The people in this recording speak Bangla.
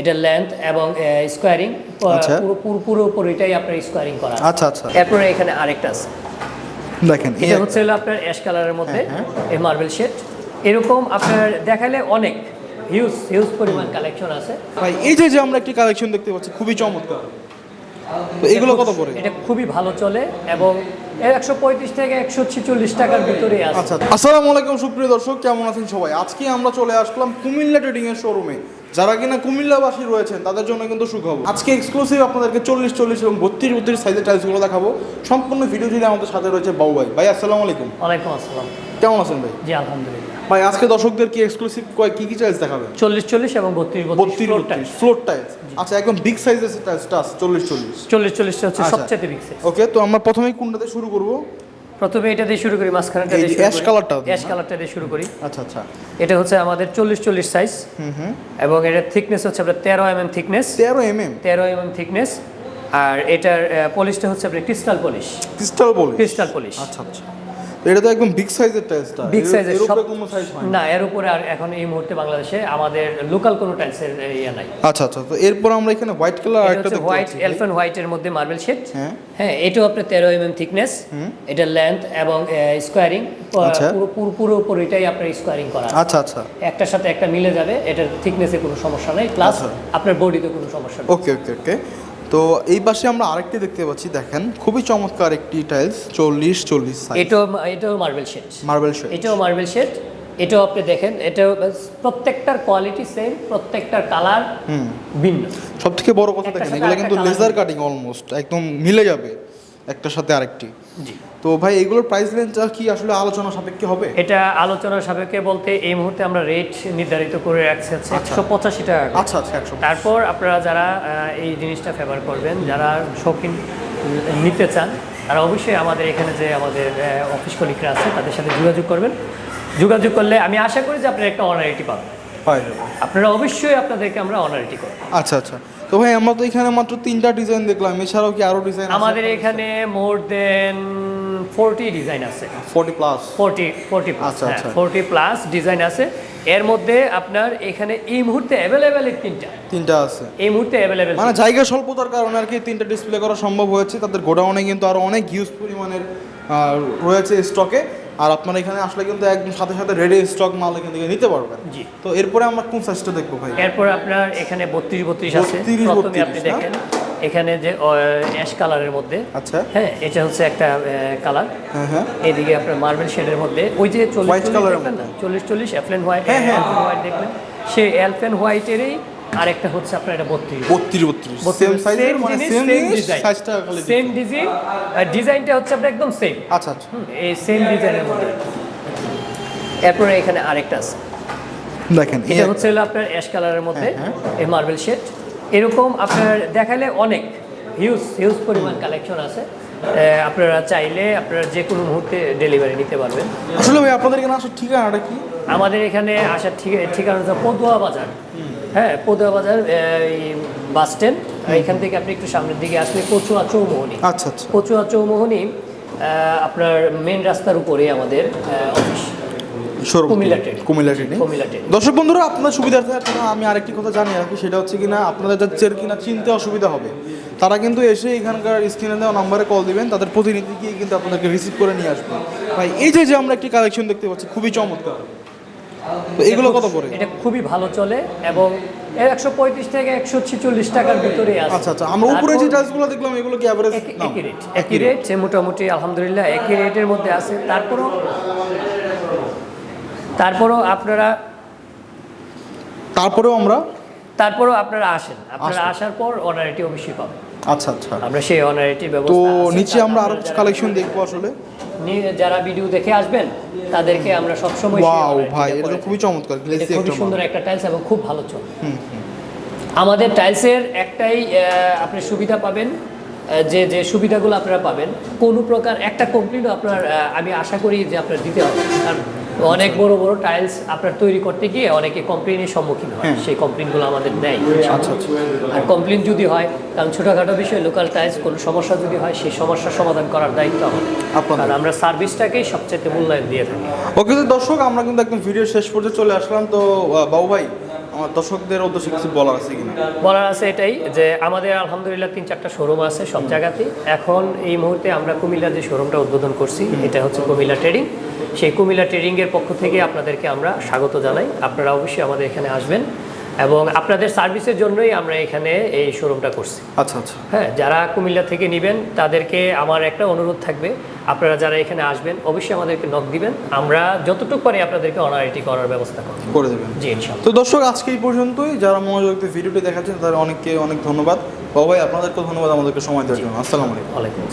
এটা লেন্থ এবং স্কোয়ারিং আচ্ছা। পুরো পুরো পুরোপুরিটাই আপনার স্কোয়ারিং করা আচ্ছা আচ্ছা। এরপরে এখানে আরেকটা আছে। দেখেন এটা হচ্ছে হলো আপনার অ্যাশ কালারের মধ্যে হ্যাঁ, এই মার্বেল শেড এরকম আপনার দেখালে অনেক হিউজ হিউজ পরিমাণ কালেকশন আছে। ভাই এই যে যে আমরা একটি কালেকশন দেখতে পাচ্ছি খুবই চমৎকার। তো এগুলো কত করে? এটা খুবই ভালো চলে এবং একশো পঁয়ত্রিশ থেকে একশো ছেচল্লিশ টাকার ভিতরে আছে। আচ্ছা আসসালামু আলাইকুম সুপ্রিয় দর্শক কেমন আছেন সবাই? আজকে আমরা চলে আসলাম কুমিল্লা ট্রেডিং এর শোরুমে যারা কিনা কুমিল্লাবাসী রয়েছেন তাদের জন্য কিন্তু সুখবর। আজকে এক্সক্লুসিভ আপনাদেরকে চল্লিশ চল্লিশ এবং বত্রিশ বত্রিশ সাইজের টাইলসগুলো দেখাবো। সম্পূর্ণ ভিডিও জুড়ে আমাদের সাথে রয়েছে বাবু ভাই। ভাই আসসালামু আলাইকুম। ওয়ালাইকুম আসসালাম। কেমন আছেন ভাই? জি আলহামদুলিল্লাহ। ভাই আজকে দর্শকদের কি এক্সক্লুসিভ কি কি টাইলস দেখাবেন? চল্লিশ চল্লিশ এবং বত্রিশ বত্রিশ বত্রিশ ফ্লোর টাইলস আচ্ছা একদম বিগ সাইজের টাইলসটা আছে চল্লিশ চল্লিশ। চল্লিশ চল্লিশটা হচ্ছে। সবচেয়ে বিগ সাইজ ওকে তো আমরা প্রথমেই কোনটাতে শুরু করব? প্রথমে এটা দিয়ে শুরু করি মাঝখানেটা দিয়ে অ্যাশ শুরু অ্যাশ কালারটা দিয়ে শুরু করি। আচ্ছা আচ্ছা। এটা হচ্ছে আমাদের চল্লিশ চল্লিশ সাইজ হুম হুম। এবং এটার থিকনেস হচ্ছে আপনার তেরো এম এম থিকনেস তেরো এম এম তেরো এম এম থিকনেস আর এটার পলিশটা হচ্ছে আপনার crystal polish crystal polish crystal polish আচ্ছা আচ্ছা। এটা তো একদম বিগ সাইজের টাইলসটা বিগ সাইজের সব কোনো সাইজ হয় না। এর উপরে আর এখন এই মুহূর্তে বাংলাদেশে আমাদের লোকাল কোনো টাইলসের ইয়ে নাই। আচ্ছা আচ্ছা তো এরপর আমরা এখানে হোয়াইট কালার হচ্ছে দেখতে হোয়াইট এলফেন হোয়াইটের মধ্যে মার্বেল শেড হ্যাঁ। হ্যাঁ এটাও আপনার তেরো এম এম থিকনেস এটা লেন্থ এবং স্কোয়ারিং আচ্ছা। পুরো পুরো পুরোপুরিটাই আপনার স্কোয়ারিং করা আচ্ছা আচ্ছা। একটার সাথে একটা মিলে যাবে এটার থিকনেসে কোনো সমস্যা নেই। প্লাস আচ্ছা। আপনার বডিতে কোনো সমস্যা নেই। ওকে ওকে ওকে তো এই পাশে আমরা আরেকটি দেখতে পাচ্ছি দেখেন। খুবই চমৎকার একটি টাইলস চল্লিশ চল্লিশ সাইজ এটাও এটাও মার্বেল শেড মার্বেল শেড এটাও মার্বেল শেড এটাও আপনি দেখেন এটাও প্রত্যেকটার কোয়ালিটি সেম প্রত্যেকটার কালার হুম। ভিন্ন। সব থেকে বড় কথা দেখেন এগুলো কিন্তু লেজার কাটিং অলমোস্ট একদম মিলে যাবে একটার সাথে আরেকটি। জি। তো ভাই এগুলোর প্রাইস রেঞ্জ কি আসলে আলোচনা সাপেক্ষে হবে? এটা আলোচনার সাপেক্ষে বলতে এই মুহূর্তে আমরা রেট নির্ধারিত করে রাখছি হচ্ছে একশো পঁচাশি টাকা আচ্ছা আচ্ছা একশো তারপর আপনারা যারা এই জিনিসটা ফেভার করবেন যারা শৌখিন নিতে চান তারা অবশ্যই আমাদের এখানে যে আমাদের অফিস কলিকরা আছে তাদের সাথে যোগাযোগ করবেন। যোগাযোগ করলে আমি আশা করি যে আপনারা একটা অনারিটি পাবেন। আপনারা অবশ্যই আপনাদেরকে আমরা অনারিটি করব। আচ্ছা আচ্ছা। তো ভাই আমরা তো এখানে মাত্র তিনটা ডিজাইন দেখলাম এছাড়াও কি আরও ডিজাইন আমাদের এখানে মোর দেন ফোরটি ডিজাইন আছে। ফোর্টি প্লাস ফোরটি ফোরটি আচ্ছা, আচ্ছা। ফোরটি প্লাস ডিজাইন আছে। এর মধ্যে আপনার এখানে এই মুহূর্তে অ্যাভেলেবেল তিনটা। তিনটা আছে। এই মুহূর্তে অ্যাভেলেবেল মানে জায়গা স্বল্পতার কারণে আর কি তিনটা ডিসপ্লে করা সম্ভব হয়েছে। তাদের গোডাউনে কিন্তু আরও অনেক হিউজ পরিমাণের রয়েছে স্টকে আর আপনারা এখানে আসলে কিন্তু একদম সাথে সাথে রেডি স্টক মাল এখান থেকে নিতে পারবেন। জি। তো এরপরে আমরা কোন সাইজটা দেখব ভাই? এরপর আপনার এখানে বত্রিশ বত্রিশ আছে। 32, প্রথমে আপনি দেখেন এখানে যে অ্যাশ কালারের মধ্যে। আচ্ছা। হ্যাঁ এটা হচ্ছে একটা কালার হ্যাঁ হ্যাঁ। এদিকে আপনার মার্বেল শেডের মধ্যে। ওই যে চল্লিশ চল্লিশ colour এর দেখলেন না? মধ্যে। চল্লিশ চল্লিশ অ্যাফলেন হোয়াইট হ্যাঁ, হ্যাঁ। হোয়াইট দেখবেন। সেই অ্যালফেন হোয়াইটেরই আরেকটা হচ্ছে আপনার এটা বত্রিশ। বত্রিশ বত্রিশ। সেম সাইজের মানে সেম সাইজটা খালি সেম ডিজাইন ডিজাইনটা হচ্ছে আপনার একদম সেম আচ্ছা আচ্ছা। এই সেম ডিজাইনের মধ্যে। এরপরে এখানে আরেকটা আছে। দেখেন এটা হচ্ছে আপনার অ্যাশ কালারের মধ্যে হ্যাঁ, এই মার্বেল শেড এরকম আপনার দেখালে অনেক হিউজ হিউজ পরিমাণ কালেকশন আছে। আপনারা চাইলে আপনারা যে কোনো মুহূর্তে ডেলিভারি নিতে পারবেন। আসলে ভাই আপনাদের এখানে আসার ঠিকানাটা কি? আমাদের এখানে আসার ঠিক ঠিকানা হচ্ছে পদুয়া বাজার। হ্যাঁ পদুয়া বাজার এই বাস স্ট্যান্ড। এখান থেকে আপনি একটু সামনের দিকে আসলে কচুয়া চৌমোহনী। আচ্ছা আচ্ছা। কচুয়া চৌমোহনী আপনার মেন রাস্তার উপরে আমাদের অফিস দর্শক বন্ধুরা আপনার সুবিধার্থে আপনারা আমি আরেকটি কথা জানিয়ে রাখি সেটা হচ্ছে কিনা আপনাদের যাদের কিনা চিনতে অসুবিধা হবে তারা কিন্তু এসে এখানকার স্ক্রিনে দেওয়া নাম্বারে কল দিবেন তাদের প্রতিনিধি গিয়ে কিন্তু আপনাদেরকে রিসিভ করে নিয়ে আসবে। ভাই এই যে যে আমরা একটি কালেকশন দেখতে পাচ্ছি খুবই চমৎকার। এগুলো কত করে? এটা খুবই ভালো চলে এবং একশো পঁয়ত্রিশ থেকে একশো ছেচল্লিশ টাকার ভিতরে আছে। আচ্ছা আচ্ছা আমরা উপরে যে দেখলাম এগুলো কি অ্যাভারেজ একই- একই রেট একই রেট সে মোটামুটি আলহামদুলিল্লাহ একই রেটের মধ্যে আছে। তারপরও তারপরও আপনারা তারপরেও আমরা তারপরও আপনারা আসেন। আপনারা আসার পর অনারিটি অবশ্যই পাবেন। আচ্ছা আচ্ছা। আমরা সেই অনারিটির ব্যবস্থা আছে। নিচে আমরা আরও যারা- কালেকশন দেখব আসলে। যারা ভিডিও দেখে আসবেন তাদেরকে আমরা সবসময় সেই ওয়াও ভাই এটা তো খুবই চমৎকার। গ্লেসি এটা সুন্দর একটা টাইলস এবং খুব ভালো চলে আমাদের টাইলসের একটাই আপনি সুবিধা পাবেন যে যে সুবিধাগুলো আপনারা পাবেন কোনো প্রকার একটা কমপ্লেনও আপনার আমি আশা করি যে আপনার দিতে হবে। কারণ অনেক বড় বড় টাইলস আপনার তৈরি করতে গিয়ে অনেকে কমপ্লেনের সম্মুখীন হয়। হ্যাঁ। সেই কমপ্লেনগুলো আমাদের নেই আচ্ছা আচ্ছা। আর কমপ্লেন যদি হয় কারণ ছোটোখাটো বিষয়ে লোকাল টাইলস কোনো সমস্যা যদি হয় সেই সমস্যার সমাধান করার দায়িত্ব আমাদের। কারণ আমরা সার্ভিসটাকেই সবচেয়ে মূল্যায়ন দিয়ে থাকি। ওকে দর্শক আমরা কিন্তু একদম ভিডিও শেষ পর্যন্ত চলে আসলাম। তো বাবু ভাই আমার দর্শকদের উদ্দেশ্যে কিছু বলার আছে কিনা? বলার আছে এটাই যে আমাদের আলহামদুলিল্লাহ তিন চারটা শোরুম আছে সব জায়গাতেই। এখন এই মুহূর্তে আমরা কুমিল্লা যে শোরুমটা উদ্বোধন করছি, এটা হচ্ছে কুমিল্লা ট্রেডিং সেই কুমিল্লা ট্রেডিংয়ের পক্ষ থেকে আপনাদেরকে আমরা স্বাগত জানাই। আপনারা অবশ্যই আমাদের এখানে আসবেন। এবং আপনাদের সার্ভিসের জন্যই আমরা এখানে এই শোরুমটা করছি। আচ্ছা আচ্ছা। হ্যাঁ যারা কুমিল্লা থেকে নেবেন তাদেরকে আমার একটা অনুরোধ থাকবে। আপনারা যারা এখানে আসবেন অবশ্যই আমাদেরকে নক দিবেন। আমরা যতটুকু পারি আপনাদেরকে অনারিটি করার ব্যবস্থা করব। করে দেবেন। জি ইনশাল্লাহ। তো দর্শক আজকে এই পর্যন্তই। যারা মনোযোগ দিয়ে ভিডিওটি দেখাচ্ছেন তাদের অনেককে অনেক ধন্যবাদ। বাবা ভাই আপনাদেরকেও ধন্যবাদ আমাদেরকে সময় দেওয়ার জন্য। আসসালামু আলাইকুম।